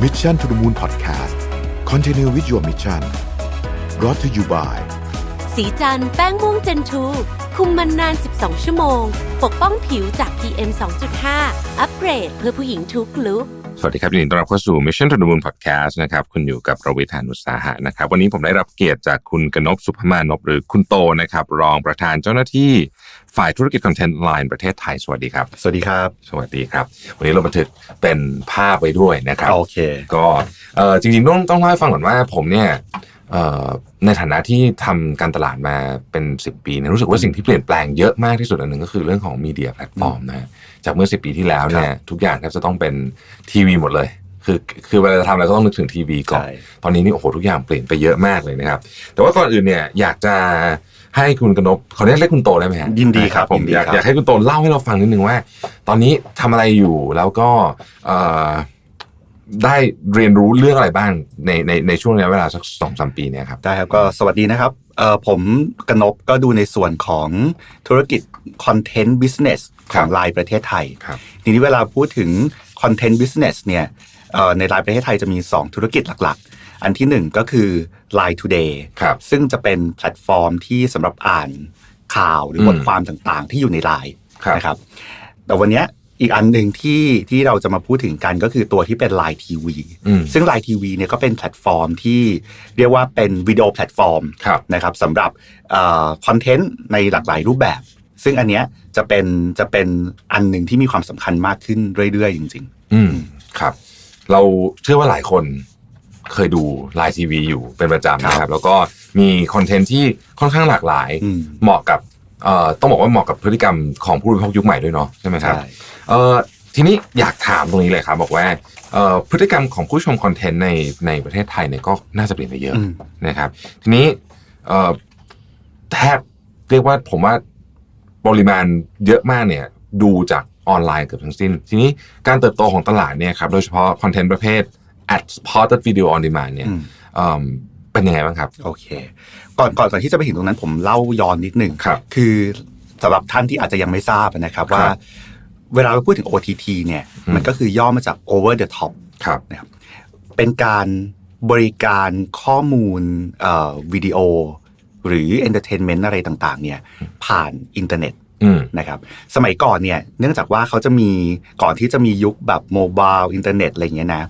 Mission to the Moon Podcast Continue with your mission brought to you by สีจันแป้งม่วงเจนทูคุมมันนาน 12 ชั่วโมง ปกป้องผิวจาก PM 2.5 อัปเกรดเพื่อผู้หญิงทุกลุกส วัสดีครับยินดีต้อนรับเข้าสู่ Mission to the Moon Podcast นะครับ คุณอยู่กับประวิทยานุสาหะนะครับ วันนี้ผมได้รับเกียรติจากคุณกนพสุภมานพหรือคุณโตนะครับ รองประธานเจ้าหน้าที่ฝ่ายธุรกิจคอนเทนต์ไลน์ประเทศไทย สวัสดีครับ สวัสดีครับ สวัสดีครับ วันนี้เราบันทึกเป็นภาพไว้ด้วยนะครับ โอเค ก็เอ่อจริงๆต้องต้องเล่าให้ฟังก่อนว่าผมเนี่ยเอ่อ ในฐานะที่ทำการตลาดมาเป็น 10 ปีเนี่ยรู้สึกว่าสิ่งที่เปลี่ยนแปลงเยอะมากที่สุดอันหนึ่งก็คือเรื่องของมีเดียแพลตฟอร์มนะจากเมื่อ 10 ปีที่แล้วเนี่ยทุกอย่างแทบจะต้องเป็นทีวีหมดเลย คือคือเวลาจะทำอะไรก็ต้องนึกถึงทีวีก่อนใช่ตอนนี้นี่โอ้โหทุกอย่างเปลี่ยนไปเยอะมากเลยนะครับ แต่ว่าก่อนอื่นเนี่ยอยากจะให้คุณกนพขอเรียกเรียกคุณโตได้ไหมฮะยินดีครับผมยินดีอยากครับอยากให้คุณโตเล่าให้เราฟังนิดนึงว่า ตอนนี้ทำอะไรอยู่แล้วก็เอ่อ ได้เรียนรู้เรื่องอะไรบ้างในในในช่วงระยะเวลาสักสองสามปีเนี่ยครับได้ครับก็สวัสดีนะครับเอ่อผมกนบก็ดูในส่วนของธุรกิจคอนเทนต์บิสเนสคขรับองไลน์ประเทศไทยครับทีนี้เวลาพูดถึงคอนเทนต์บิสเนสเนี่ยเอ่อในไลน์ประเทศไทยจะมี 2 ธุรกิจหลักๆ อันที่ 1 ก็คือ Line Today ครับซึ่งจะเป็นแพลตฟอร์มที่สำหรับอ่านข่าวหรือมบทความต่างๆ ที่อยู่ในไลน์ครับนะครับแต่วันเนี้ย อีกอันหนึ่งที่ที่เราจะมาพูดถึงกันก็คือตัวที่เป็น Line TV อืมซึ่ง Line TV เนี่ยก็เป็นแพลตฟอร์มที่เรียกว่าเป็นวิดีโอแพลตฟอร์มครับนะครับสำหรับคอนเทนต์ในหลากหลายรูปแบบ ซึ่งอันเนี้ยจะเป็นจะเป็นอันหนึ่งที่มีความสำคัญมากขึ้นเรื่อยๆ จริงอืมครับ เราเชื่อว่าหลายคนเคยดูไลน์ทีวีอยู่เป็นประจำนะครับ แล้วก็มีคอนเทนต์ที่ค่อนข้างหลากหลายอืมเหมาะกับเอ่อ ต้องบอกว่าเหมาะกับพฤติกรรมของผู้บริโภคยุคใหม่ด้วยเนาะใช่ไหมๆครับใช่เอ่อทีนี้อยากถามตรงนี้เลยครับบอกว่าเอ่อพฤติกรรมของผู้ชมคอนเทนต์ในในประเทศไทยเนี่ยก็น่าจะเปลี่ยนไปเยอะอืมนะครับ ทีนี้เอ่อแทบเรียกว่าผมว่าปริมาณเยอะมากเนี่ยดูจากออนไลน์เกือบทั้งสิ้น ทีนี้การเติบโตของตลาดเนี่ยครับโดยเฉพาะคอนเทนต์ประเภท ad supported video on demand เนี่ยอืมเอิ่มเป็นยังไงบ้างครับ โอเค ก่อนก่อนก่อนที่จะไปถึงตรงนั้นผมเล่าย้อนนิดหนึ่งครับคือสำหรับท่านที่อาจจะยังไม่ทราบนะครับครับว่า เวลาเราพูดถึง OTT เนี่ยอืมมันก็คือย่อมาจาก over the top ครับนะครับ เป็นการบริการข้อมูลเอ่อวิดีโอ หรือ entertainment อะไรต่าง ๆ เนี่ย ผ่านอินเทอร์เน็ตอืมนะครับสมัยก่อนเนี่ย เนื่องจากว่าเขาจะมีก่อนที่จะมียุคแบบโมบายอินเทอร์เน็ตอะไรอย่างเงี้ยนะ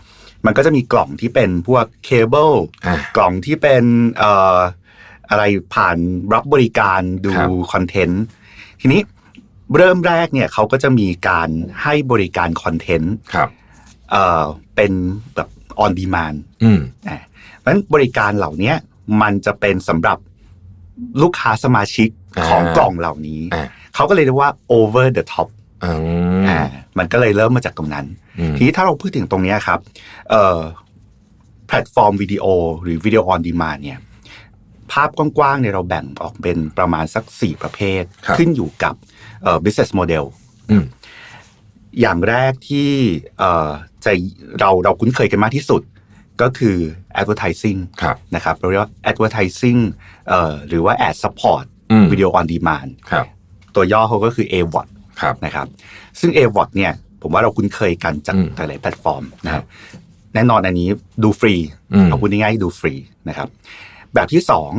มันก็จะมีกล่องที่เป็นพวกเคเบิลอ่ากล่องที่เป็นเอ่ออะไรผ่านรับบริการดูครับคอนเทนต์ทีนี้เริ่มแรกเนี่ยเขาก็จะมีการให้บริการคอนเทนต์ครับเอ่อเป็นแบบ on demand อืมอ่าเพราะฉะนั้นบริการเหล่าเนี้ยมันจะเป็นสำหรับลูกค้าสมาชิกของอ่ากล่องเหล่านี้อ่าเขาก็เลยเรียกว่า over the top อืมอ่ามันก็เลยเริ่มมาจากตรงนั้นอืมทีนี้ถ้าเราพูดถึงตรงเนี้ยครับเอ่อแพลตฟอร์มวิดีโอหรือวิดีโอออนดีมานเนี่ย ภาพกว้างๆเนี่ยเราแบ่งออกเป็นประมาณสัก 4 ประเภทครับขึ้นอยู่กับเอ่อ business model อืมอย่างแรกที่เอ่อจะเราเราคุ้นเคยกันมากที่สุดก็คือ advertising ครับนะครับเราเรียกว่า advertising เอ่อหรือว่า ad support อืมวิดีโอ on demand ครับตัวย่อเขาก็คือ AVOD ครับนะครับ ซึ่ง AVOD เนี่ยผมว่าเราคุ้นเคยกันจากอืมหลายๆแพลตฟอร์มนะคครัรับบแน่นอนอันนี้ดูฟรีอืมเอาพูดง่ายๆดูฟรีนะครับ แบบที่สอง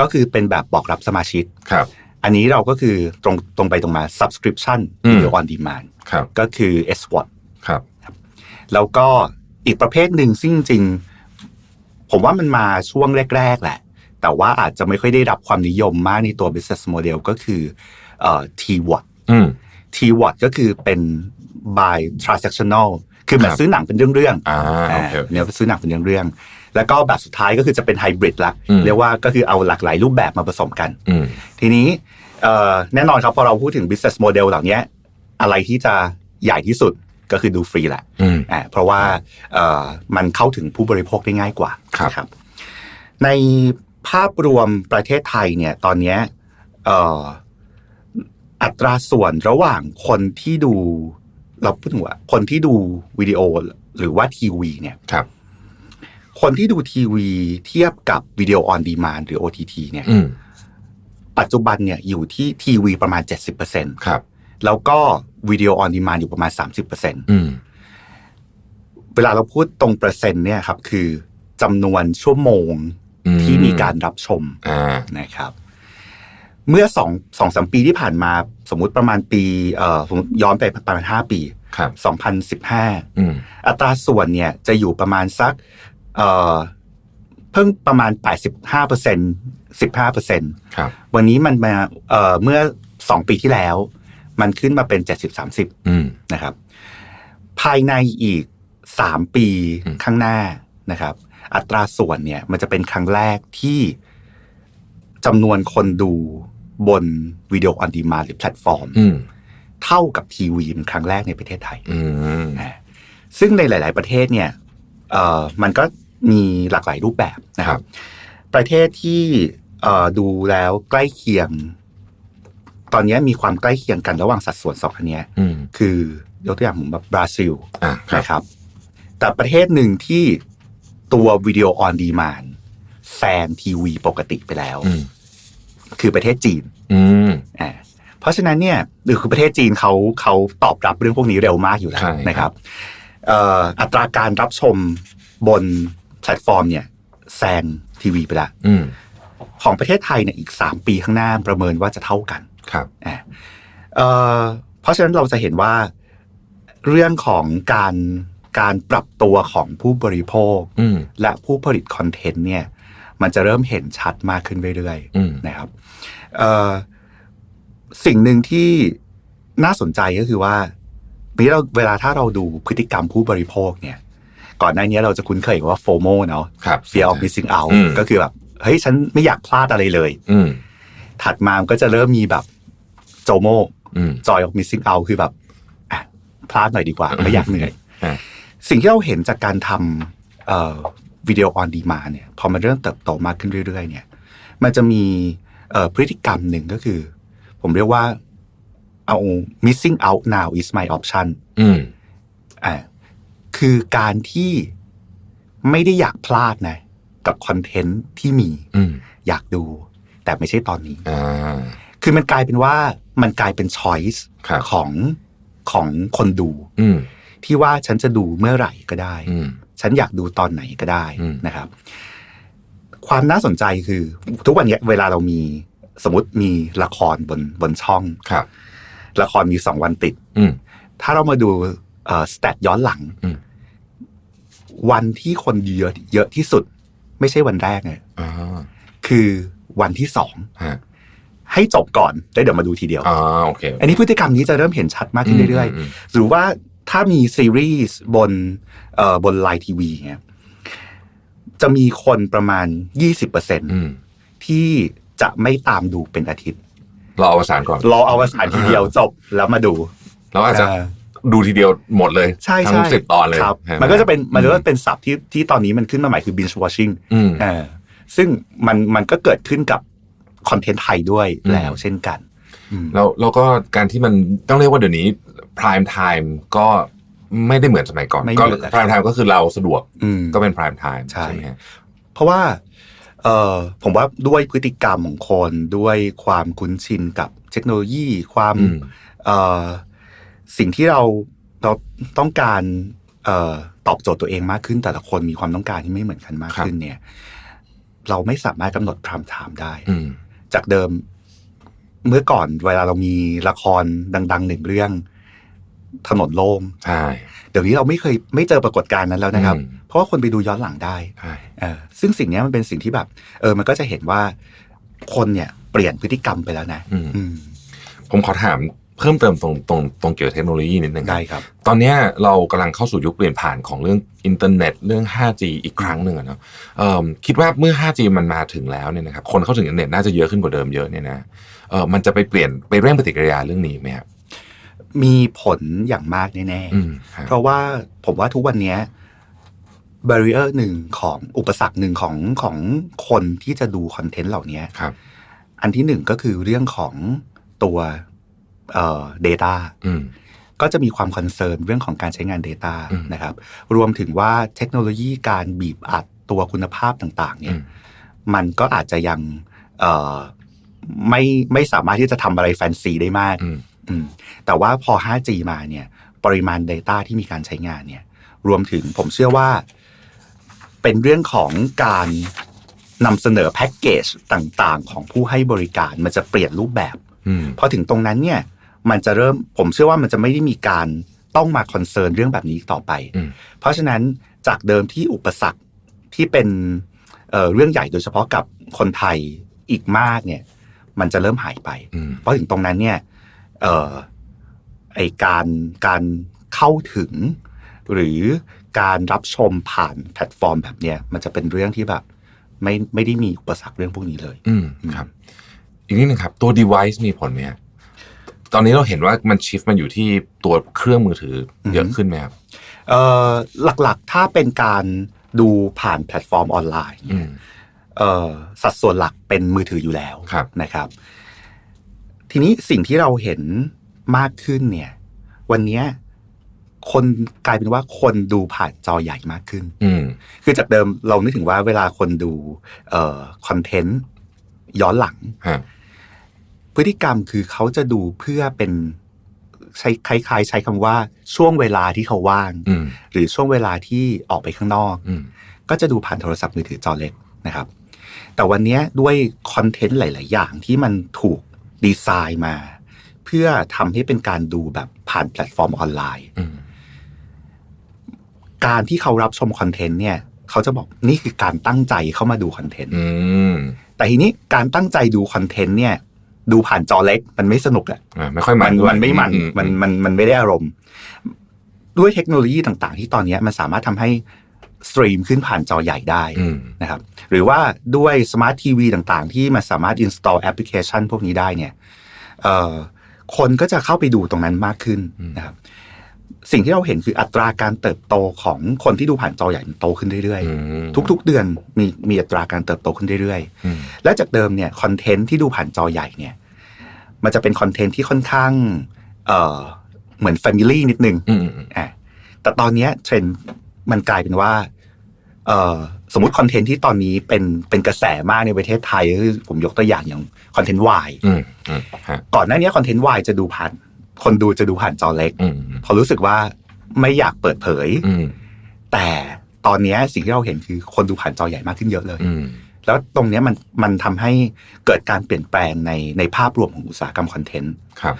ก็คือเป็นแบบบอกรับสมาชิกครับ อันนี้เราก็คือตรงตรงไปตรงมา subscription อืม video on demand ครับก็คือ SWOT ครับ แล้วก็อีกประเภทหนึ่งซึ่งจริงๆผมว่ามันมาช่วงแรก ๆ แหละ แต่ว่าอาจจะไม่ค่อยได้รับความนิยมมากในตัว business model ก็คือเอ่อ TWOT อืม TWOT ก็คือเป็น by transactional คือเหมือนครับซื้อหนังเป็นเรื่องๆอ่าอ่าโอเคโอเคเนี่ยซื้อหนังเป็นเรื่องๆ แล้วก็แบบสุดท้ายก็คือจะเป็นไฮบริดละอืมเรียกว่าก็คือเอาหลากหลายรูปแบบมาผสมกันอืมทีนี้เอ่อแน่นอนครับพอเราพูดถึง business model เหล่านี้อะไรที่จะใหญ่ที่สุดก็คือดูฟรีแหละอืมอ่าเพราะว่าเอ่อมันเข้าถึงผู้บริโภคได้ง่ายกว่าครับนะครับในภาพรวมประเทศไทยเนี่ยตอนเนี้ยเอ่ออัตราส่วนระหว่างคนที่ดูเราพูดถึงว่าคนที่ดูวิดีโอหรือว่าทีวีเนี่ย ครับคนที่ดูทีวีเทียบกับวิดีโอออนดีมานหรือ OTT เนี่ยอืมปัจจุบันเนี่ยอยู่ที่ทีวีประมาณ 70%ครับ แล้วก็วิดีโอออนดีมานอยู่ประมาณ 30%อืมเวลาเราพูดตรงเปอร์เซ็นต์เนี่ยครับ คือจำนวนชั่วโมงอืมที่มีการรับชมอ่านะครับ เมื่อสองสองสามปีที่ผ่านมา สมมุติประมาณปีเอ่อผมย้อนไปประมาณห้าปีครับ2015อืมอัตราส่วนเนี่ยจะอยู่ประมาณสัก เอ่อเพิ่งประมาณ 85เปอร์เซ็น15เปอร์เซ็นครับ วันนี้มันมาเอ่อเมื่อ2ปีที่แล้ว มันขึ้นมาเป็น70 30อืม นะครับ ภายในอีก3ปีอืม ข้างหน้านะครับ อัตราส่วนเนี่ย มันจะเป็นครั้งแรกที่จำนวนคนดูบนวิดีโอออนดีมาหรือแพลตฟอร์ม อืม เท่ากับทีวีเป็นครั้งแรกในประเทศไทย อืมนะซึ่งในหลาย ๆ ประเทศเนี่ยเอ่อมันก็ มีหลากหลายรูปแบบนะคครัรับบประเทศที่เอ่อดูแล้วใกล้เคียง ตอนนี้มีความใกล้เคียงกันระหว่างสัดส่วนสองอันเนี้ยอืมคือยกตัวอย่างผมแบบบราซิลอ่าครับนะครับ แต่ประเทศหนึ่งที่ตัววิดีโอออนดีมานแซงทีวีปกติไปแล้วอืมคือประเทศจีนอืมอ่าเพราะฉะนั้นเนี่ยหรือคือประเทศจีนเขาเขาตอบรับเรื่องพวกนี้เร็วมากอยู่แล้วใช่นะครับเอ่ออัตราการรับชมบน แพลตฟอร์มเนี่ยแซงทีวีไปแล้วอืมของประเทศไทยเนี่ยอีก3ปีข้างหน้าประเมินว่าจะเท่ากันครับอ่าเอ่อเพราะฉะนั้นเราจะเห็นว่าเรื่องของการการปรับตัวของผู้บริโภคอืมและผู้ผลิตคอนเทนต์เนี่ย มันจะเริ่มเห็นชัดมากขึ้นเรื่อยอืมๆนะครับเอ่อสิ่งหนึ่งที่น่าสนใจก็คือว่าเวลาเวลาถ้าเราดูพฤติกรรมผู้บริโภคเนี่ย ก่อนหน้านี้เราจะคุ้นเคยกับว่าโฟโมเนาะครับ fear of missing out อืมก็คือแบบเฮ้ยฉันไม่อยากพลาดอะไรเลย อืมถัดมามันก็จะเริ่มมีแบบโจโมอืม joy of missing out คือแบบอะพลาดหน่อยดีกว่า ไม่อยากเหนื่อยอ่าสิ่งที่เราเห็นจากการทำเอ่อวิดีโอออนดีมาเนี่ย พอมันเริ่มเติบโตมากขึ้นเรื่อย ๆ เนี่ย มันจะมีเอ่อพฤติกรรมหนึ่งก็คือ ผมเรียกว่าเอา missing out now is my option อืมอ่า คือการที่ไม่ได้อยากพลาดนะ กับคอนเทนต์ที่มีอืมอยากดู แต่ไม่ใช่ตอนนี้อ่าคือมันกลายเป็นว่ามันกลายเป็นช้อยส์ครับของของคนดูอืมที่ว่าฉันจะดูเมื่อไหร่ก็ได้อืมฉันอยากดูตอนไหนก็ได้อืมนะครับ ความน่าสนใจคือ ทุกวันเนี้ยเวลาเรามีสมมติมีละครบนบนช่องครับ ละครมีสองวันติดอืมถ้าเรามาดูเอ่อ สแตทย้อนหลังอืมวันที่คนเยอะเยอะที่สุด ไม่ใช่วันแรกเนี่ยอ่าคือวันที่สองฮะให้จบก่อนแล้วเดี๋ยวมาดูทีเดียวอ่าโอเค อันนี้พฤติกรรมนี้จะเริ่มเห็นชัดมากขึ้นเรื่อยอืมอืมๆหรือว่าถ้ามีซีรีส์บนเอ่อบนไลน์ทีวีเนี่ยจะมีคนประมาณ20%อืมที่จะไม่ตามดูเป็นอาทิตย์เราเอาวสานก่อน รอเอาวสานทีเดียวจบแล้วมาดู เราอาจจะเออ ดูทีเดียวหมดเลย ใช่ทั้ใช่งสิบตอนเลยครับใช่ไหมันก็จะเป็นมันก็เป็นศัพท์ที่ที่ตอนนี้มันขึ้นมาใหม่คือ binge watching อืมเออซึ่งมันมันก็เกิดขึ้นกับคอนเทนต์ไทยด้วยอืมแล้วเช่นกันอืมแล้วแล้วก็การที่มันต้องเรียกว่าเดี๋ยวนี้ prime time ก็ไม่ได้เหมือนสมัยก่อนไม่ก็เหมือนแล้ว prime time ก็คือเราสะดวกอืมก็เป็น prime time ใช่ใช่ไหมฮะเพราะว่าเออผมว่าด้วยพฤติกรรมของคนด้วยความคุ้นชินกับเทคโนโลยีความอืมเออ สิ่งที่เราเราต้องการเอ่อตอบโจทย์ตัวเองมากขึ้น แต่ละคนมีความต้องการที่ไม่เหมือนกันมากขึ้นเนี่ย เราไม่สามารถกำหนดพรามไทม์ได้อืมจากเดิมเมื่อก่อนเวลาเรามีละครดังๆหนึ่งเรื่อง ถนนโล่งใช่เดี๋ยวนี้เราไม่เคยไม่เจอปรากฏการณ์นั้นแล้วนะครับอืมเพราะว่าคนไปดูย้อนหลังได้ใช่เออซึ่งสิ่งเนี้ยมันเป็นสิ่งที่แบบ เออ มันก็จะเห็นว่าคนเนี่ย เปลี่ยนพฤติกรรมไปแล้วนะ อืมอืมผมขอถาม เพิ่มเติมตรงตรงตรงเกี่ยวกับเทคโนโลยีนิดนึงได้ครับ ตอนเนี้ยเรากำลังเข้าสู่ยุคเปลี่ยนผ่านของเรื่องอินเทอร์เน็ตเรื่อง 5G อีกครั้งหนึ่งอะเนาะเอิ่มคิดว่าเมื่อ 5G มันมาถึงแล้วเนี่ยนะครับคนเข้าถึงอินเทอร์เน็ตน่าจะเยอะขึ้นกว่าเดิมเยอะเนี่ยนะเออมันจะไปเปลี่ยนไปเร่งปฏิกิริยาเรื่องนี้ไหมครับมีผลอย่างมากแน่อืมครับๆเพราะว่าผมว่าทุกวันเนี้ย barrier หนึ่งของอุปสรรคหนึ่งของของคนที่จะดูคอนเทนต์เหล่านี้ครับ อันที่หนึ่งก็คือเรื่องของตัว เอ่อ data อืมก็จะมีความคอนเซิร์นเรื่องของการใช้งาน Data อืมนะครับ รวมถึงว่าเทคโนโลยีการบีบอัดตัวคุณภาพต่างๆ เนี่ยอืมมันก็อาจจะยังเอ่อไม่ไม่สามารถที่จะทำอะไรแฟนซีได้มากอืมอืมแต่ว่าพอ 5G มาเนี่ย ปริมาณ Data ที่มีการใช้งานเนี่ย รวมถึงผมเชื่อว่า เป็นเรื่องของการนำเสนอแพ็กเกจต่างๆ ของผู้ให้บริการมันจะเปลี่ยนรูปแบบอืมพอถึงตรงนั้นเนี่ย มันจะเริ่มผมเชื่อว่ามันจะไม่ได้มีการต้องมาคอนเซิร์นเรื่องแบบนี้อีกต่อไปอืมเพราะฉะนั้นจากเดิมที่อุปสรรคที่เป็นเอ่อเรื่องใหญ่โดยเฉพาะกับคนไทยอีกมากเนี่ย มันจะเริ่มหายไปอืมเพราะถึงตรงนั้นเนี่ยเอ่อไอการการเข้าถึง หรือการรับชมผ่านแพลตฟอร์มแบบเนี้ยมันจะเป็นเรื่องที่แบบ ไม่ไม่ได้มีอุปสรรคเรื่องพวกนี้เลย อืมครับ อีกนิดนึงครับ ตัว device มีผลไหมฮะ ตอนนี้เราเห็นว่ามันชิฟมันอยู่ที่ตัวเครื่องมือถือเยอะขึ้นไหมครับเอ่อหลักๆถ้าเป็นการดูผ่านแพลตฟอร์มออนไลน์อืมเอ่อสัดส่วนหลักเป็นมือถืออยู่แล้วครับนะครับ ทีนี้สิ่งที่เราเห็นมากขึ้นเนี่ย วันเนี้ยคนกลายเป็นว่าคนดูผ่านจอใหญ่มากขึ้นอืมคือจากเดิมเรานึกถึงว่าเวลาคนดูเอ่อคอนเทนต์ย้อนหลังฮะ พฤติกรรมคือเขาจะดูเพื่อเป็นใช้คล้ายๆ ใช้คำว่าช่วงเวลาที่เขาว่างอืมหรือช่วงเวลาที่ออกไปข้างนอกอืมก็จะดูผ่านโทรศัพท์มือถือจอเล็กนะครับ แต่วันเนี้ยด้วยคอนเทนต์หลาย ๆ อย่างที่มันถูกดีไซน์มา เพื่อทำให้เป็นการดูแบบผ่านแพลตฟอร์มออนไลน์อืมการที่เขารับชมคอนเทนต์เนี่ย เขาจะบอกนี่คือการตั้งใจเข้ามาดูคอนเทนต์อืมแต่ทีนี้การตั้งใจดูคอนเทนต์เนี่ย ดูผ่านจอเล็กมันไม่สนุกอะอ่าไม่ค่อยมัมันนด้วยมันไม่มันอืมันมันมันไม่ได้อารมณ์ ด้วยเทคโนโลยีต่างๆ ที่ตอนเนี้ยมันสามารถทำให้สตรีมขึ้นผ่านจอใหญ่ได้อืมนะครับ หรือว่าด้วยสมาร์ททีวีต่างๆ ที่มันสามารถ install แอปพลิเคชันพวกนี้ได้เนี่ยเอ่อคนก็จะเข้าไปดูตรงนั้นมากขึ้นนะครับ สิ่งที่เราเห็นคืออัตราการเติบโตของคนที่ดูผ่านจอใหญ่มันโตขึ้นเรื่อยอืมๆทุก ๆ เดือนมีมีอัตราการเติบโตขึ้นเรื่อยๆอืมและจากเดิมเนี่ยคอนเทนต์ที่ดูผ่านจอใหญ่เนี่ย มันจะเป็นคอนเทนต์ที่ค่อนข้าง เอ่อเหมือนแฟมิลี่นิดนึงอืมอืมอะแต่ตอนเนี้ยเทรนด์มันกลายเป็นว่า เอ่อสมมติคอนเทนต์ที่ตอนนี้เป็นเป็นกระแสมากในประเทศไทยก็คือผมยกตัวอย่างอย่างคอนเทนต์วายอืมอืมฮะก่อนหน้านี้คอนเทนต์วายจะดูผ่าน คนดูจะดูผ่านจอเล็กอืมพอรู้สึกว่าไม่อยากเปิดเผยอืมแต่ตอนเนี้ยสิ่งที่เราเห็นคือคนดูผ่านจอใหญ่มากขึ้นเยอะเลยอืมแล้วตรงเนี้ยมันมันทำให้เกิดการเปลี่ยนแปลงในในภาพรวมของอุตสาหกรรมคอนเทนต์ครับ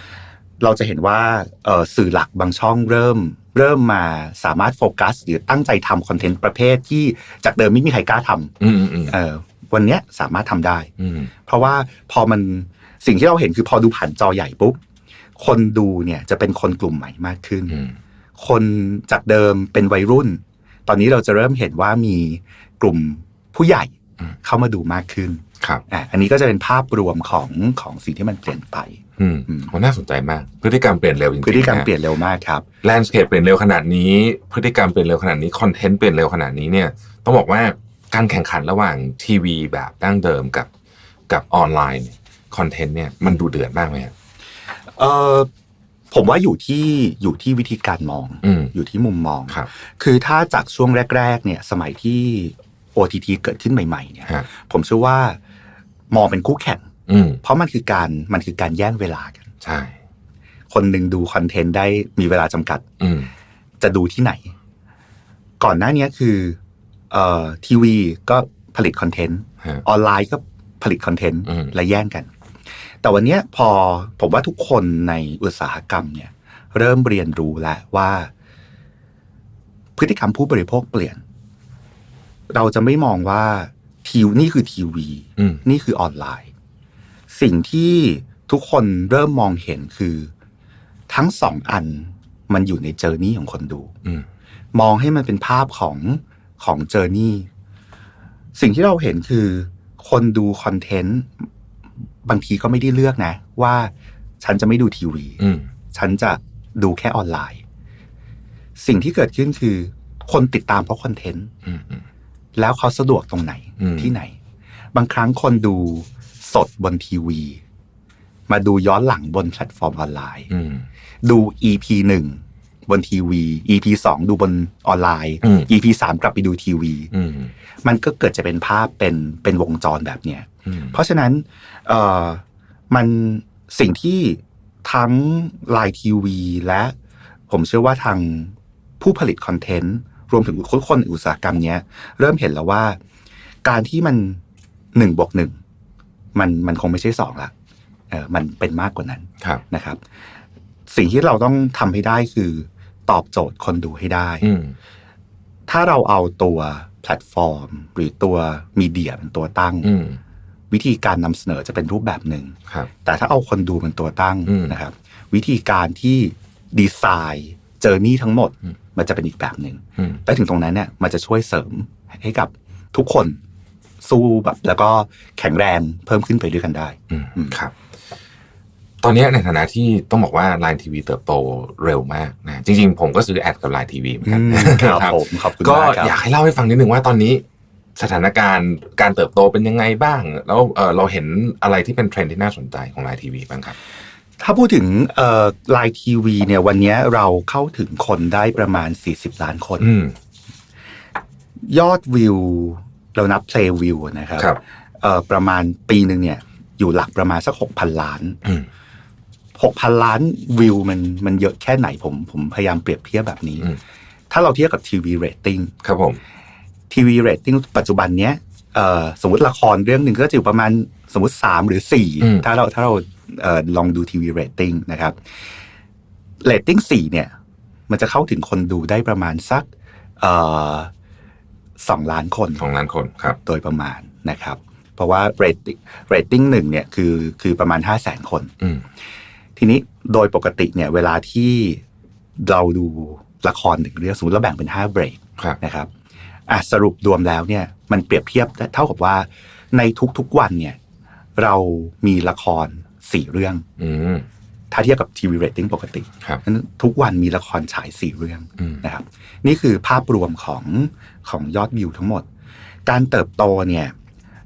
เราจะเห็นว่าเอ่อสื่อหลักบางช่องเริ่ม เริ่มมาสามารถโฟกัส หรือตั้งใจทำคอนเทนต์ประเภทที่จากเดิมไม่มีใครกล้าทอืมอืมอืมำเอ่อวันเนี้ยสามารถทำได้อืมเพราะว่าพอมันสิ่งที่เราเห็นคือพอดูผ่านจอใหญ่ปุ๊บ คนดูเนี่ยจะเป็นคนกลุ่มใหม่มากขึ้นอืมคนจากเดิมเป็นวัยรุ่น ตอนนี้เราจะเริ่มเห็นว่ามีกลุ่มผู้ใหญ่เข้ามาดูมากขึ้น ครับอะอันนี้ก็จะเป็นภาพรวมของของสิ่งที่มันเปลี่ยนไป อืมอืมโหน่าสนใจมาก พฤติกรรมเปลี่ยนเร็วจริงๆพฤติกรรมนะเปลี่ยนเร็วมากครับแลนด์สเคปเปลี่ยนเร็วขนาดนี้ พฤติกรรมเปลี่ยนเร็วขนาดนี้ คอนเทนต์เปลี่ยนเร็วขนาดนี้เนี่ย ต้องบอกว่าการแข่งขันระหว่างทีวีแบบดั้งเดิมกับกับออนไลน์คอนเทนต์เนี่ยมันดูเดือดมากไหมครับ เออผมว่าอยู่ที่อยู่ที่วิธีการมองอืม อยู่ที่มุมมอง ครับ คือถ้าจากช่วงแรก ๆ เนี่ยสมัยที่ OTT เกิดขึ้นใหม่ ๆ เนี่ย ฮะ ผมเชื่อว่ามองเป็นคู่แข่ง อืม เพราะมันคือการมันคือการแย่งเวลากัน ใช่ คนหนึ่งดูคอนเทนต์ได้มีเวลาจำกัด อืม จะดูที่ไหน ก่อนหน้านี้คือเอ่อทีวีก็ผลิตคอนเทนต์ ฮะ ออนไลน์ก็ผลิตคอนเทนต์ อืม และแย่งกัน แต่วันเนี้ยพอผมว่าทุกคนในอุตสาหกรรมเนี่ย เริ่มเรียนรู้แล้วว่า พฤติกรรมผู้บริโภคเปลี่ยน เราจะไม่มองว่าทีวนี่คือทีวีอืมนี่คือออนไลน์ สิ่งที่ทุกคนเริ่มมองเห็นคือ ทั้งสองอันมันอยู่ในเจอร์นี่ของคนดูอืมมองให้มันเป็นภาพของของเจอร์นี่ สิ่งที่เราเห็นคือ คนดูคอนเทนต์ บางทีก็ไม่ได้เลือกนะ ว่าฉันจะไม่ดูทีวีอืมฉันจะดูแค่ออนไลน์ สิ่งที่เกิดขึ้นคือ คนติดตามเพราะคอนเทนต์อืมอืมแล้วเขาสะดวกตรงไหนอืมที่ไหน บางครั้งคนดูสดบนทีวี มาดูย้อนหลังบนแพลตฟอร์มออนไลน์อืมดู EP หนึ่ง บนทีวี EP สองดูบนออนไลน์อืม EP สามกลับไปดูทีวีอืมมันก็เกิดจะเป็นภาพเป็นเป็นวงจรแบบเนี้ยอืมเพราะฉะนั้นเอ่อมันสิ่งที่ทั้งไลน์ทีวี และผมเชื่อว่าทางผู้ผลิตคอนเทนต์รวมถึงคนคนในอุตสาหกรรมเนี้ย เริ่มเห็นแล้วว่า การที่มันหนึ่งบวกหนึ่งมันมันคงไม่ใช่สองละเออมันเป็นมากกว่านั้นครับนะครับ สิ่งที่เราต้องทำให้ได้คือ ตอบโจทย์คนดูให้ได้อืมถ้าเราเอาตัวแพลตฟอร์ม หรือตัวมีเดียเป็นตัวตั้งอืมวิธีการนำเสนอจะเป็นรูปแบบหนึ่งครับแต่ถ้าเอาคนดูเป็นตัวตั้งอืมนะครับ วิธีการที่ดีไซน์เจอร์นี่ทั้งหมดอืมมันจะเป็นอีกแบบหนึ่งอืมและถึงตรงนั้นเนี่ยมันจะช่วยเสริมให้กับทุกคนสู้แบบ แล้วก็แข็งแรงเพิ่มขึ้นไปด้วยกันได้อืมอืมครับ ตอนนี้ในฐานะที่ต้องบอกว่า Line TV เติบโตเร็วมากนะจริง ๆ ผมก็ซื้อแอดกับ Line TV เหมือนกันอืมครับผมขอบคุณก็มากครับอยากให้เล่าให้ฟังนิดนึงว่าตอนนี้สถานการณ์การเติบโตเป็นยังไงบ้าง แล้วเออเราเห็นอะไรที่เป็นเทรนด์ที่น่าสนใจของ Line TV บ้างครับ ถ้าพูดถึงเอ่อไลน์ทีวีเนี่ยวันนี้เราเข้าถึงคนได้ประมาณ 40 ล้านคนอืมยอดวิว เรานับเพลย์วิวนะครับครับเอ่อประมาณปีหนึ่งเนี่ย อยู่หลักประมาณสัก 6,000 ล้าน อืม6,000ล้านวิวมันมันเยอะแค่ไหนผมผมพยายามเปรียบเทียบแบบนี้อืมถ้าเราเทียบกับทีวีเรตติ้งครับผมทีวีเรตติ้งปัจจุบันเนี้ยเอ่อสมมติละครเรื่องหนึ่งก็จะอยู่ประมาณสมมติ3หรืออืม4ถ้าเราถ้าเราเอ่อลองดูทีวีเรตติ้งนะครับเรตติ้ง4เนี่ย มันจะเข้าถึงคนดูได้ประมาณสักเอ่อสองล้านคนของล้านคนครับ โดยประมาณนะครับ เพราะว่าเรตติ้งเรตติ้งหนึ่งเนี่ยคือคือประมาณ5 0 0แสนคนอืม ทีนี้โดยปกติเนี่ยเวลาที่เราดูละครหนึ่งเรื่องสมมติเราแบ่งเป็น 5 เบรกครับนะครับอะสรุปรวมแล้วเนี่ยมันเปรียบเทียบเท่ากับว่าในทุกๆวันเนี่ยเรามีละครสี่เรื่องอืมถ้าเทียบกับทีวีเรตติ้งปกติครับนั้นทุกวันมีละครฉายสี่เรื่องอืมนะครับ นี่คือภาพรวมของของยอดวิวทั้งหมด การเติบโตเนี่ย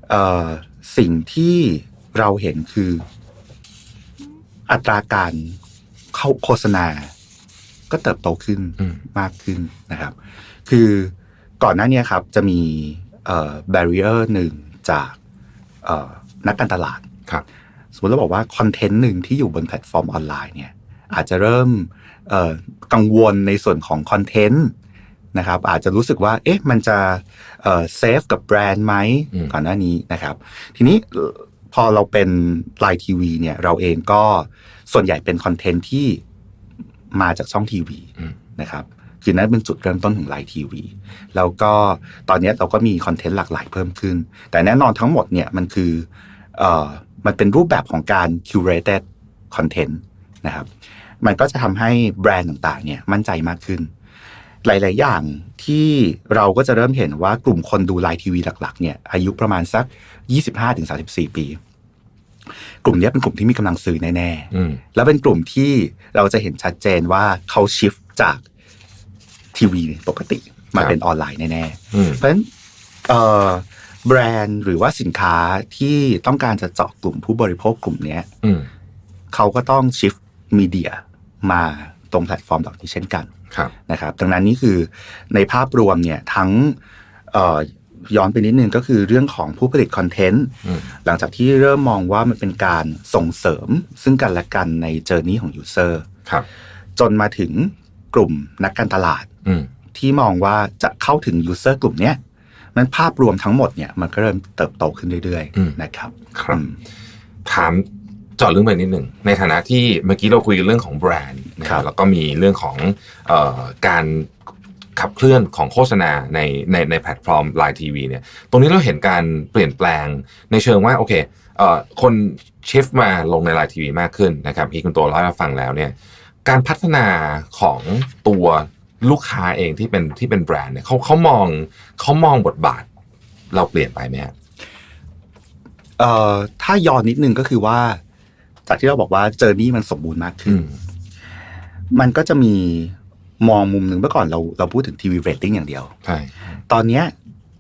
เอ่อสิ่งที่เราเห็นคือ อัตราการเข้าโฆษณา ก็เติบโตขึ้นอืมมากขึ้นนะครับ คือก่อนหน้าเนี้ครับจะมีเอ่อ barrier หนึ่งจากเอ่อนักการตลาดครับ สมมติเราบอกว่าคอนเทนต์หนึ่งที่อยู่บนแพลตฟอร์มออนไลน์เนี่ย อาจจะเริ่มเอ่อกังวลในส่วนของคอนเทนต์นะครับ อาจจะรู้สึกว่า เอ๊ะมันจะเซฟกับแบรนด์ไหมอืมก่อนหน้านี้นะครับ ทีนี้เอ่อ พอเราเป็นไลน์ทีวีเนี่ย เราเองก็ส่วนใหญ่เป็นคอนเทนต์ที่มาจากช่องทีวีนะครับ คือนั่นเป็นจุดเริ่มต้นของไลน์ทีวีแล้วก็ตอนนี้เราก็มีคอนเทนต์หลากหลายเพิ่มขึ้น แต่แน่นอนทั้งหมดเนี่ยมันคือเอ่อมันเป็นรูปแบบของการ curated content นะครับ มันก็จะทำให้แบรนด์ต่างๆ เนี่ยมั่นใจมากขึ้น หลาย ๆ อย่างที่เราก็จะเริ่มเห็นว่ากลุ่มคนดูไลน์ทีวีหลัก ๆ เนี่ยอายุประมาณสัก 25-34 ปี กลุ่มเนี้ยเป็นกลุ่มที่มีกำลังซื้อแน่ๆอืมแล้วเป็นกลุ่มที่เราจะเห็นชัดเจนว่าเขาชิฟจากทีวีปกติมาครับเป็นออนไลน์แน่อืมๆเพราะฉะนั้นเอ่อแบรนด์หรือว่าสินค้าที่ต้องการจะเจาะกลุ่มผู้บริโภคกลุ่มเนี้ยอืมเขาก็ต้องชิฟมีเดียมาตรงแพลตฟอร์มเหล่านี้เช่นกันครับ นะครับ ดังนั้นนี่คือในภาพรวมเนี่ยทั้งเอ่อย้อนไปนิดนึงก็คือเรื่องของผู้ผลิตคอนเทนต์อืมหลังจากที่เริ่มมองว่ามันเป็นการส่งเสริมซึ่งกันและกันในเจอร์นี้ของยูเซอร์ครับจนมาถึงกลุ่มนักการตลาดอืมที่มองว่าจะเข้าถึงยูเซอร์กลุ่มเนี้ยมันภาพรวมทั้งหมดเนี่ยมันก็เริ่มเติบโตขึ้นเรื่อยอืมๆนะครับ ครับอืมถามเจาะลึกไปนิดหนึ่งในฐานะที่เมื่อกี้เราคุยกันเรื่องของแบรนด์นะคครัรับบแล้วก็มีเรื่องของเอ่อการขับเคลื่อนของโฆษณาในในในแพลตฟอร์มไลน์ทีวีเนี่ย ตรงนี้เราเห็นการเปลี่ยนแปลงในเชิงว่าโอเคเอ่อคนชิฟมาลงในไลน์ทีวีมากขึ้นนะครับที่คุณตัวเล่าให้เราฟังแล้วเนี่ย การพัฒนาของตัวลูกค้าเองที่เป็นที่เป็นแบรนด์เนี่ยเขาเขามองเขามองบทบาทเราเปลี่ยนไปไหมฮะเอ่อถ้าย้อนนิดนึงก็คือว่า จากที่เราบอกว่าเจอร์นี่มันสมบูรณ์มากขึ้อืนมมันก็จะมีมองมุมหนึ่งเมื่อก่อนเราเราพูดถึงทีวีเรตติ้งอย่างเดียว ใช่ ตอนเนี้ย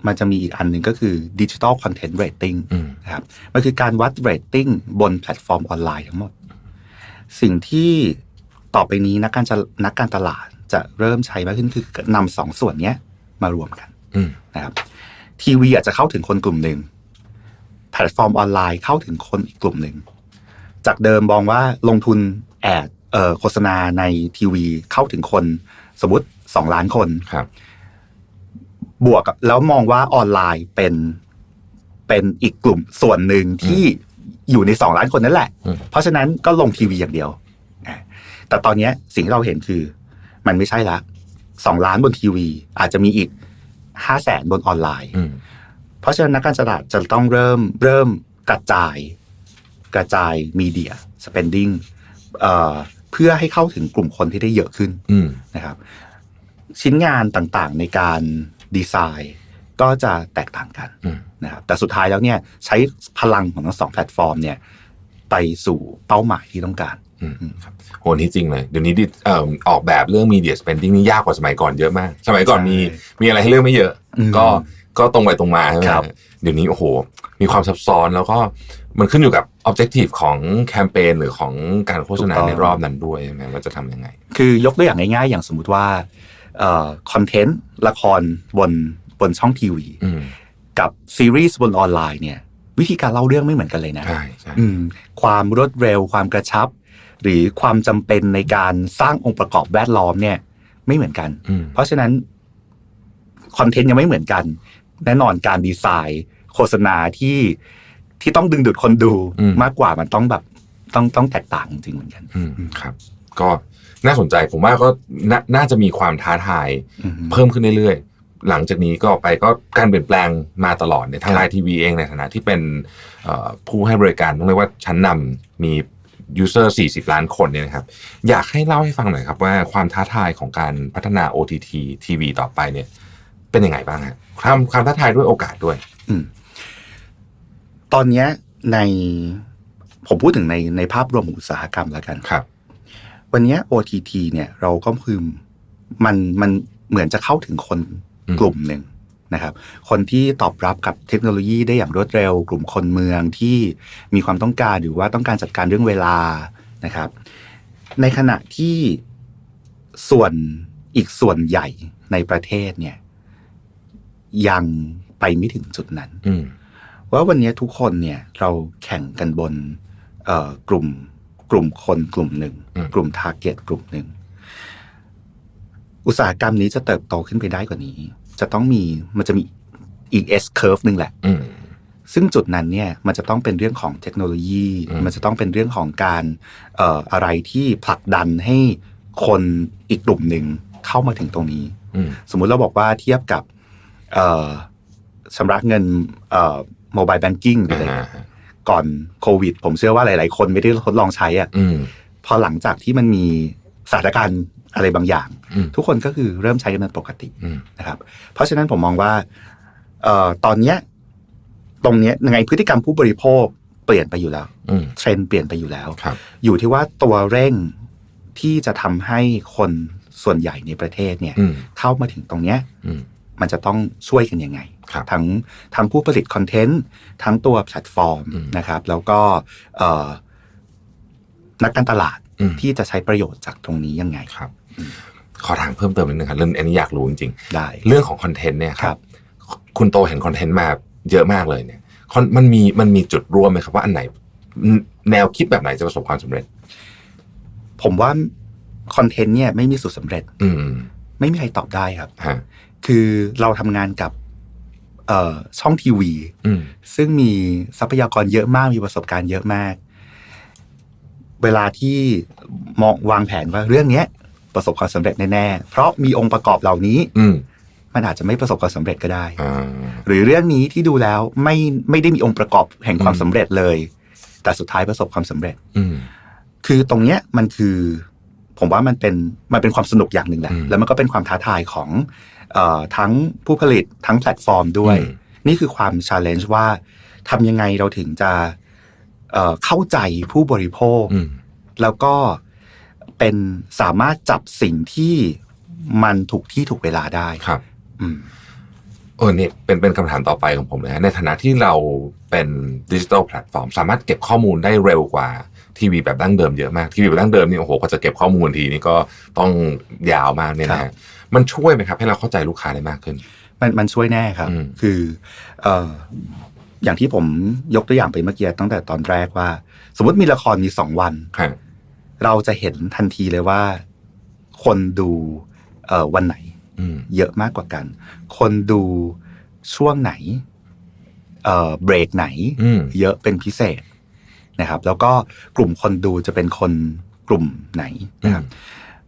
มันจะมีอีกอันหนึ่งก็คือดิจิ t a ลคอนเทนต์เรตติ้งอืมนะครับ มันคือการวัดเรตติ้งบนแพลตฟอร์มออนไลน์ทั้งหมด สิ่งที่ต่อไปนี้นักการจะนักการตลาดจะเริ่มใช้มากขึ้นคือนำสองส่วนเนี้ยมารวมกันอืมนะครับ ทีวีอาจจะเข้าถึงคนกลุ่มหนึ่งแพลตฟอร์มออนไลน์เข้าถึงคนอีกกลุ่มหนึ่ง จากเดิมมองว่าลงทุนแอดเอเอ่อโฆษณาในทีวีเข้าถึงคน สมมติสองล้านคนครับ บวกกับแล้วมองว่าออนไลน์เป็นเป็นอีกกลุ่มส่วนหนึ่งที่อยู่ในสองล้านคนนั่นแหละอืมเพราะฉะนั้นก็ลงทีวีอย่างเดียวอะแต่ตอนเนี้ยสิ่งที่เราเห็นคือ มันไม่ใช่ละสองล้านบนทีวี อาจจะมีอีกห้าแสนบนออนไลน์อืมเพราะฉะนั้นนักการตลาดจะต้องเริ่มเริ่มกระจาย กระจายมีเดีย spending เอ่อเพื่อให้เข้าถึงกลุ่มคนที่ได้เยอะขึ้นอืมนะครับ ชิ้นงานต่างๆในการดีไซน์ก็จะแตกต่างกันอืมนะครับแต่สุดท้ายแล้วเนี่ยใช้พลังของทั้งสองแพลตฟอร์มเนี่ยไปสู่เป้าหมายที่ต้องการอืมครับโหนี่จริงเลย เดี๋ยวนี้ดิเอ่อออกแบบเรื่อง media spending นี่ยากกว่าสมัยก่อนเยอะมาก สมัยก่อนมีใช่มีอะไรให้เลือกไม่เยอะอืมก็ ก็ตรงไปตรงมาใช่ไหมครับเดี๋ยวนี้โอ้โห มีความซับซ้อนแล้วก็มันขึ้นอยู่กับ objective ของแคมเปญหรือของการโฆษณาในรอบนั้นด้วยใช่ไหมว่าจะทำยังไง คือยกตัวอย่างง่ายๆ อย่างสมมุติว่าคอนเทนต์ละครบนบนช่องทีวีอืมกับซีรีส์บนออนไลน์เนี่ยวิธีการเล่าเรื่องไม่เหมือนกันเลยนะใช่ใช่อืมความรวดเร็วความกระชับ หรือความจำเป็นในการสร้างองค์ประกอบแวดล้อมเนี่ย ไม่เหมือนกันอืมเพราะฉะนั้นคอนเทนต์ยังไม่เหมือนกัน แน่นอนการดีไซน์ โฆษณาที่ที่ต้องดึงดูดคนดูอืมมากกว่ามันต้องแบบต้องต้องแตกต่างจริงๆเหมือนกันอืมครับ ก็น่าสนใจผมว่าก็นาน่าจะมีความท้าทายอืมเพิ่มขึ้นเรื่อยๆ หลังจากนี้ก็ไปก็การเปลี่ยนแปลงมาตลอดเนี่ยทางไลน์ทีวีเองในฐานะที่เป็นเอ่อผู้ให้บริการต้องเรียกว่าชั้นนำมียูเซอร์40 ล้านคนเนี่ยนะครับ อยากให้เล่าให้ฟังหน่อยครับว่าความท้าทายของการพัฒนา OTT ทีวีต่อไปเนี่ย เป็นยังไงบ้างฮะความความท้าทายด้วยโอกาสด้วย อืม ตอนเนี้ยในผมพูดถึงในในภาพรวมของอุตสาหกรรมแล้วกัน ครับ วันเนี้ย OTT เนี่ยเราก็คือมันมันเหมือนจะเข้าถึงคนอืม กลุ่มหนึ่งนะครับ คนที่ตอบรับกับเทคโนโลยีได้อย่างรวดเร็ว กลุ่มคนเมืองที่มีความต้องการหรือว่าต้องการจัดการเรื่องเวลานะครับ ในขณะที่ส่วนอีกส่วนใหญ่ในประเทศเนี่ย ยังไปไม่ถึงจุดนั้นอืมว่าวันนี้ทุกคนเนี่ยเราแข่งกันบนเอ่อกลุ่มกลุ่มคนกลุ่มหนึ่งอืมกลุ่มทาร์เก็ตกลุ่มหนึ่ง อุตสาหกรรมนี้จะเติบโตขึ้นไปได้กว่านี้ จะต้องมีมันจะมีอีก S curve หนึ่งแหละอืมซึ่งจุดนั้นเนี่ยมันจะต้องเป็นเรื่องของเทคโนโลยีอืมมันจะต้องเป็นเรื่องของการเอ่ออะไรที่ผลักดันให้คนอีกกลุ่มหนึ่งเข้ามาถึงตรงนี้อืมสมมุติเราบอกว่าเทียบกับเอ่อ ชำระเงินโมบายแบงกิ้งหรืออะไรอ่าฮะก่อนโควิด ผมเชื่อว่าหลาย ๆ คนไม่ได้ทดลองใช้อะอืมพอหลังจากที่มันมีสถานการณ์อะไรบางอย่างอืมทุกคนก็คือเริ่มใช้กันเป็นปกติอืมนะครับ เพราะฉะนั้นผมมองว่าเอ่อตอนเนี้ยตรงเนี้ยยังไงพฤติกรรมผู้บริโภคเปลี่ยนไปอยู่แล้วอืมเทรนด์เปลี่ยนไปอยู่แล้วครับอยู่ที่ว่าตัวเร่งที่จะทำให้คนส่วนใหญ่ในประเทศเนี่ยอืมเข้ามาถึงตรงเนี้ยอื มมันจะต้องช่วยกันยังไงครับทั้งทั้งผู้ผลิตคอนเทนต์ทั้งตัวแพลตฟอร์มอืมนะครับ แล้วก็เอ่อนักการตลาดอืมที่จะใช้ประโยชน์จากตรงนี้ยังไงครับ ขอถามเพิ่มเติมนิดนึงครับเรื่องอันนี้อยากรู้จริงได้ๆเรื่องของคอนเทนต์เนี่ยคครัรับบคุณโตเห็นคอนเทนต์มาเยอะมากเลยเนี่ยคอนมันมีมันมีจุดร่วมไหมครับว่าอันไหน แนวคิดแบบไหนจะประสบความสำเร็จ ผมว่าคอนเทนต์เนี่ยไม่มีสูตรสำเร็จ อืมไม่มีใครตอบได้ครับฮะคือเราทำงานกับเอ่อช่องทีวีอืมซึ่งมีทรัพยากรเยอะมากมีประสบการณ์เยอะมาก เวลาที่มองวางแผนว่าเรื่องเนี้ย ประสบความสำเร็จแน่ๆเพราะมีองค์ประกอบเหล่านี้อืมมันอาจจะไม่ประสบความสำเร็จก็ได้อ่าหรือเรื่องนี้ที่ดูแล้วไม่ไม่ได้มีองค์ประกอบแห่งความอืมสำเร็จเลย แต่สุดท้ายประสบความสำเร็จอืมคือตรงเนี้ยมันคือ ผมว่ามันเป็นมันเป็นความสนุกอย่างหนึ่งแหละอืมแล้วมันก็เป็นความท้าทายของเอ่อ ทั้งผู้ผลิตทั้งแพลตฟอร์มด้วยอืมนี่คือความชาเลนจ์ว่าทำยังไงเราถึงจะเอ่อเข้าใจผู้บริโภคอืมแล้วก็เป็นสามารถจับสิ่งที่มันถูกที่ถูกเวลาได้ครับอืมเออเนี่ยเป็นเป็นคำถามต่อไปของผมเลยฮะในฐานะที่เราเป็นดิจิทัลแพลตฟอร์ม สามารถเก็บข้อมูลได้เร็วกว่าทีวีแบบดั้งเดิมเยอะมากทีวีแบบดั้งเดิมนี่โอ้โหก็จะเก็บข้อมูลทีนี่ก็ต้องยาวมากเนี่ยนะครัฮะบ มันช่วยไหมครับ ให้เราเข้าใจลูกค้าได้มากขึ้น มันมันช่วยแน่ครับอืมคือเอ่ออย่างที่ผมยกตัวอย่างไปเมื่อกี้ตั้งแต่ตอนแรกว่า สมมติมีละครมีสองวันฮะเราจะเห็นทันทีเลยว่า คนดูเอ่อวันไหนอืมเยอะมากกว่ากัน คนดูช่วงไหนเอ่อเบรกไหนอืมเยอะเป็นพิเศษนะครับ แล้วก็กลุ่มคนดูจะเป็นคนกลุ่มไหนนะครับ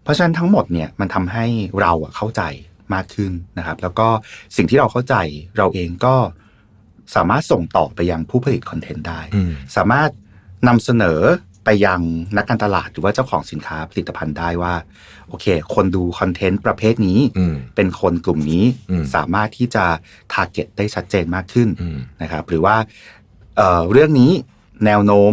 เพราะฉะนั้นทั้งหมดเนี่ยมันทำให้เราอะเข้าใจมากขึ้นนะครับ แล้วก็สิ่งที่เราเข้าใจเราเองก็สามารถส่งต่อไปยังผู้ผลิตคอนเทนต์ได้อืมสามารถนำเสนอไปยังนักการตลาดหรือว่าเจ้าของสินค้าผลิตภัณฑ์ได้ว่า โอเค คนดูคอนเทนต์ประเภทนี้อืมเป็นคนกลุ่มนี้อืมสามารถที่จะทาร์เก็ตได้ชัดเจนมากขึ้นอืมนะครับ หรือว่าเอ่อเรื่องนี้แนวโน้ม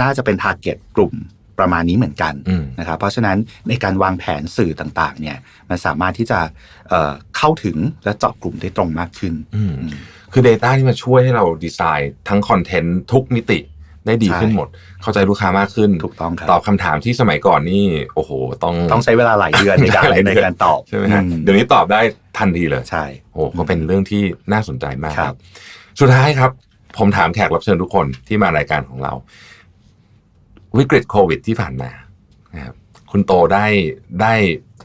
น่าจะเป็นทาร์เก็ตกลุ่ม ประมาณนี้เหมือนกันอืมนะครับเพราะฉะนั้นในการวางแผนสื่อต่างๆ เนี่ยมันสามารถที่จะเอ่อเข้าถึงและเจาะกลุ่มได้ตรงมากขึ้นอืมอืมคือ Data ที่มาช่วยให้เราดีไซน์ทั้งคอนเทนต์ทุกมิติได้ดีขึ้นใช่หมด เข้าใจลูกค้ามากขึ้น ถูกต้องครับ ตอบคำถามที่สมัยก่อนนี่ โอ้โห ต้องต้องใช้เวลาหลายเดือนในการหลายเดืในอนการตอบใช่ไหมฮะอืเดี๋ยวนี้ตอบได้ทันทีเลย ใช่ โอ้โหก็เป็นเรื่องที่น่าสนใจมากคครัรับบสุดท้ายครับ ผมถามแขกรับเชิญทุกคนที่มารายการของเรา วิกฤตโควิดที่ผ่านมานะครับคุณโตได้ได้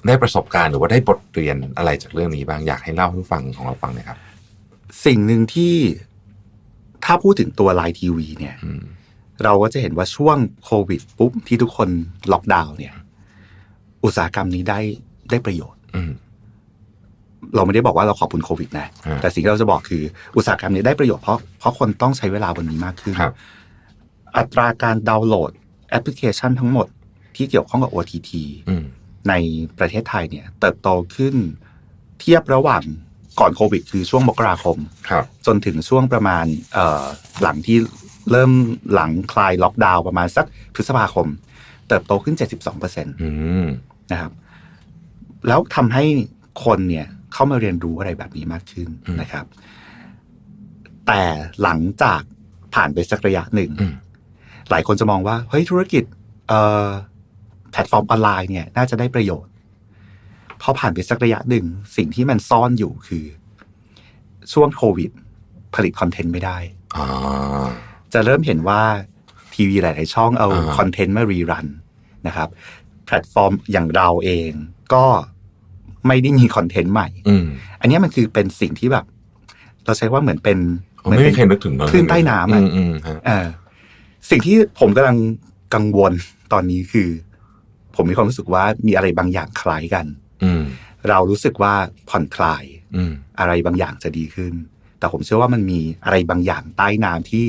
ได้ประสบการณ์หรือว่าได้บทเรียนอะไรจากเรื่องนี้บ้างอยากให้เล่าให้ผู้ฟังของเราฟังหน่อยครับ สิ่งหนึ่งที่ถ้าพูดถึงตัวไลน์ทีวีเนี่ยอืมเราก็จะเห็นว่าช่วงโควิดปุ๊บที่ทุกคนล็อกดาวน์เนี่ย อุตสาหกรรมนี้ได้ได้ประโยชน์อืมเราไม่ได้บอกว่าเราขอบคุณโควิดนะอ่าแต่สิ่งที่เราจะบอกคืออุตสาหกรรมนี้ได้ประโยชน์เพราะเพราะคนต้องใช้เวลาวันนี้มากขึ้นครับอัตราการดาวน์โหลด แอปพลิเคชันทั้งหมดที่เกี่ยวข้องกับ OTT อืมในประเทศไทยเนี่ย เติบโตขึ้นเทียบระหว่างก่อนโควิด คือช่วงมกราคมครับจนถึงช่วงประมาณเอ่อหลังที่เริ่มหลังคลายล็อกดาวน์ประมาณสักพฤษภาคม เติบโตขึ้น 72%นอืมะครับ แล้วทำให้คนเนี่ยเข้ามาเรียนรู้อะไรแบบนี้มากขึ้นอืมนะครับ แต่หลังจากผ่านไปสักระยะหนึ่งอืม หลายคนจะมองว่าเฮ้ยธุรกิจเอ่อแพลตฟอร์มออนไลน์เนี่ยน่าจะได้ประโยชน์ พอผ่านไปสักระยะหนึ่งสิ่งที่มันซ่อนอยู่คือ ช่วงโควิด ผลิตคอนเทนต์ไม่ได้อ่าจะเริ่มเห็นว่าทีวีหลาย ๆ ช่องเอาอ่าคอนเทนต์มารีรันนะครับ แพลตฟอร์มอย่างเราเองก็ไม่ได้มีคอนเทนต์ใหม่อืมอันเนี้ยมันคือเป็นสิ่งที่แบบ เราใช้ว่าเหมือนเป็นผมไม่มีใครนึกถึงเลยคลื่นใต้น้ำอือะมอืมฮะเออ สิ่งที่ผมกำลังกังวลตอนนี้คือ ผมมีความรู้สึกว่ามีอะไรบางอย่างคล้ายกัน อืมเรารู้สึกว่าผ่อนคลายอืมอะไรบางอย่างจะดีขึ้น แต่ผมเชื่อว่ามันมีอะไรบางอย่างใต้น้ำที่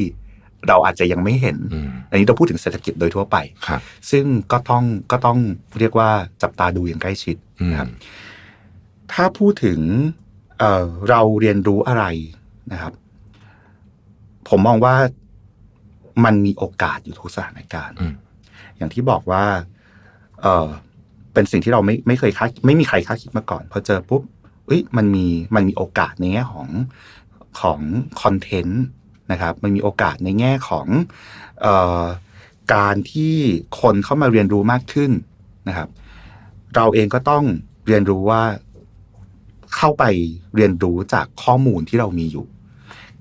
เราอาจจะยังไม่เห็นอืมอันนี้เราพูดถึงเศรษฐกิจโดยทั่วไปครับซึ่งก็ต้องก็ต้องเรียกว่าจับตาดูอย่างใกล้ชิดอืมนะครับ ถ้าพูดถึงเอ่อเราเรียนรู้อะไรนะครับ ผมมองว่า มันมีโอกาสอยู่ทุกสถานการณ์อืมอย่างที่บอกว่า เออเป็นสิ่งที่เราไม่ไม่เคยคาดไม่มีใครคาดคิดมาก่อนพอเจอปุ๊บเอ้ยมันมีมันมีโอกาสในแง่ของของคอนเทนต์นะครับ มันมีโอกาสในแง่ของเอ่อการที่คนเข้ามาเรียนรู้มากขึ้นนะครับ เราเองก็ต้องเรียนรู้ว่าเข้าไปเรียนรู้จากข้อมูลที่เรามีอยู่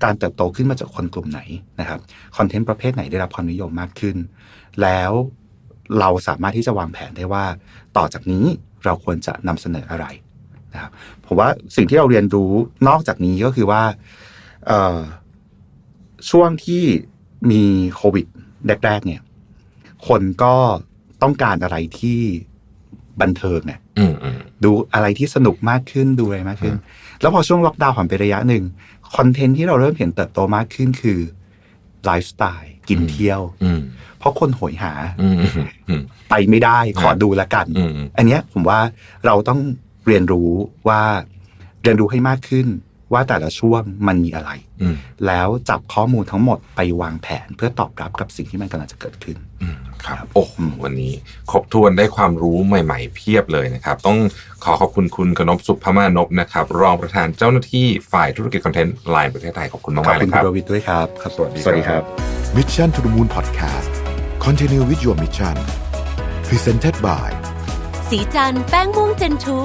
การเติบโตขึ้นมาจากคนกลุ่มไหนนะครับคอนเทนต์ประเภทไหนได้รับความนิยมมากขึ้น แล้วเราสามารถที่จะวางแผนได้ว่า ต่อจากนี้เราควรจะนำเสนออะไรนะครับผมว่าสิ่งที่เราเรียนรู้นอกจากนี้ก็คือว่าช่วงที่มีโควิดแรกๆเนี่ย คนก็ต้องการอะไรที่ บันเทิงเนี่ยอืมอืมดูอะไรที่สนุกมากขึ้นดูอะไรมากขึ้น แล้วพอช่วงล็อกดาวน์ผ่านไประยะหนึ่งคอนเทนต์ที่เราเริ่มเห็นเติบโตมากขึ้นคือไลฟ์สไตล์กินเที่ยวอืมเพราะคนโหยหาอืมอืมอืมไปไม่ได้ขอดูละกันอืมอันเนี้ยผมว่าเราต้องเรียนรู้ว่าเรียนรู้ให้มากขึ้น ว่าแต่ละช่วงมันมีอะไรอืมแล้วจับข้อมูลทั้งหมดไปวางแผนเพื่อตอบรับกับสิ่งที่มันกำลังจะเกิดขึ้นอืมครับโอ้โหวันนี้ครบถ้วนได้ความรู้ใหม่ ๆ เพียบเลยนะครับ ต้องขอขอบคุณคุณกนพสุภมานพนะครับ รองประธานเจ้าหน้าที่ฝ่ายธุรกิจคอนเทนต์ไลน์ประเทศไทยขอบคุณขอบมากๆเลคุยณคคุรับณรวิทย์ด้วยครับครับสวัสดีครับ Mission to the Moon Podcast Continue with your mission Presented by สีจันแป้งม่วงเจนทู